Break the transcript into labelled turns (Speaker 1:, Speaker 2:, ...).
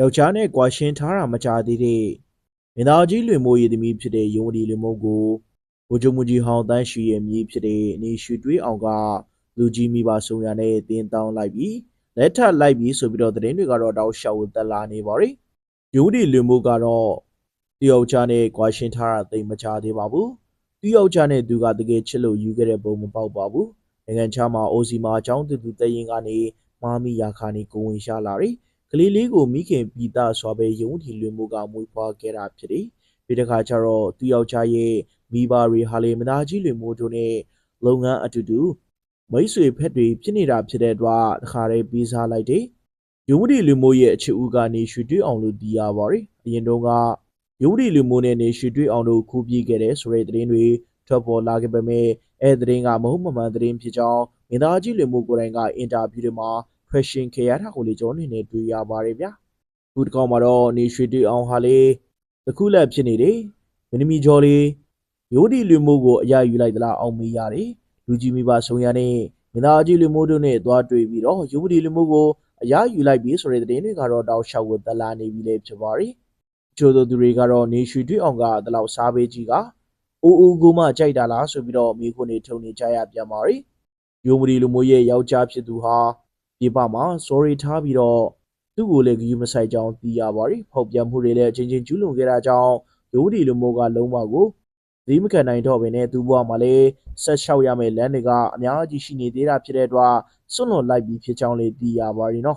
Speaker 1: ယောက်ျားနဲ့ကွာရှင်းထားတာမကြသေးတဲ့မင်းသားကြီးလွင်မိုးရည်သမီးဖြစ်တဲ့ယုံဒီလွင်မိုးကိုဗိုလ်ချုပ်မူကြီးဟောင်းတန်းရှိရဲ့မြေဖြစ်တဲ့နေရွှေတွေးအောင်ကလူကြီးမိဘဆုံရနဲ့တင်းတောင်းလိုက်ပြီးလက်ထပ်လိုက်ပြီးဆိုပြီးတော့သတင်းတွေကတော့တောက်လျှောက်တက်လာနေပါပြီယုံဒီလွင်မိုးကတော့တယောက်ျားနဲ့ကွာရှင်းထားတာသိမကြသေးပါဘူးတယောက်ျားနဲ့သူကတကယ်ချစ်လို့ယူခဲ့တဲ့ပုံမပေါက်ပါဘူးနိုင်ငံခြားမှာအိုစီမာအကြောင်းတူတူတည်ရင်ကနေမာမီယာခါနေကိုဝင်ရှာလာတယ် ကလေးလေးကိုမိခင်ပြီးသားစွာပဲယုံထီလွင်မှုကမွေးဖွားခဲ့တာဖြစ်တယ်။ပြီးတဲ့ခါကျတော့သူယောက်ျားရဲ့မိဘတွေဟာလေမသားကြီးလွင်မှုတို့နဲ့လုပ်ငန်းအတူတူမိတ်ဆွေဖက်တွေဖြစ်နေတာဖြစ်တဲ့အတွက်တခါတည်းပြီးစားလိုက်တယ်။ယုံထီလွင်မှုရဲ့အချစ်ဦးကနေရွှေတွေ့အောင်လို့သိရပါတယ်။အရင်တုန်းကယုံထီလွင်မှုနဲ့နေရွှေတွေ့အောင်တို့ခုပြေးခဲ့တဲ့ဆိုတဲ့သတင်းတွေထွက်ပေါ်လာခဲ့ပေမဲ့အဲသတင်းကမဟုတ်မမှန်သတင်းဖြစ်ကြောင်းမင်းသားကြီးလွင်မှုကိုယ်တိုင်ကအင်တာဗျူးတွေမှာ fashion ခေရတာကိုလေကျွန်တော်အနေနဲ့တွေ့ရပါတယ်ဗျာခုတစ်ကောင်မှာတော့နေရွှေတွေ့အောင်ဟာလေတစ်ခုလက်ဖြစ်နေတယ်မင်းသမီးကျော်လေးရိုးဒီလူမျိုးကိုအရယူလိုက်သလားအောင်မေးရတယ်လူကြီးမိဘဆုံရနဲ့မင်းသားကြီးလူမျိုးတို့နဲ့သွားတွေ့ပြီးတော့ရိုးဒီလူမျိုးကိုအရယူလိုက်ပြီးဆိုတဲ့သတင်းတွေကတော့တောက်လျှောက်ဝတ်တလာနေပြီလေဖြစ်ပါတယ်ချို့သောသူတွေကတော့နေရွှေတွေ့အောင်ကတလောက်စားပေးကြီးကအိုးအိုးကိုမှကြိုက်တာလားဆိုပြီးတော့မိခွန်းနေထုံနေကြရပြန်ပါတယ်ယုံမဒီလူမျိုးရဲ့ယောက်ျားဖြစ်သူဟာ ဒီပါမှာ sorry ထားပြီးတော့သူ့ကိုလည်းဂရုမစိုက်ကြောင်းသိရပါတယ်။ဖောက်ပြန်မှုတွေလည်းအချင်းချင်းကျူးလွန်ခဲ့တာကြောင့်ရိုးဒီလူမျိုးကလုံးဝကိုသီးမခံနိုင်တော့ဘဲနဲ့သူ့ဘဝမှာလည်းဆက်လျှောက်ရမယ့်လမ်းတွေကအများကြီးရှိနေသေးတာဖြစ်တဲ့အတွက်စွန့်လွန်လိုက်ပြီးဖြစ်ကြောင်းလည်းသိရပါတယ်နော်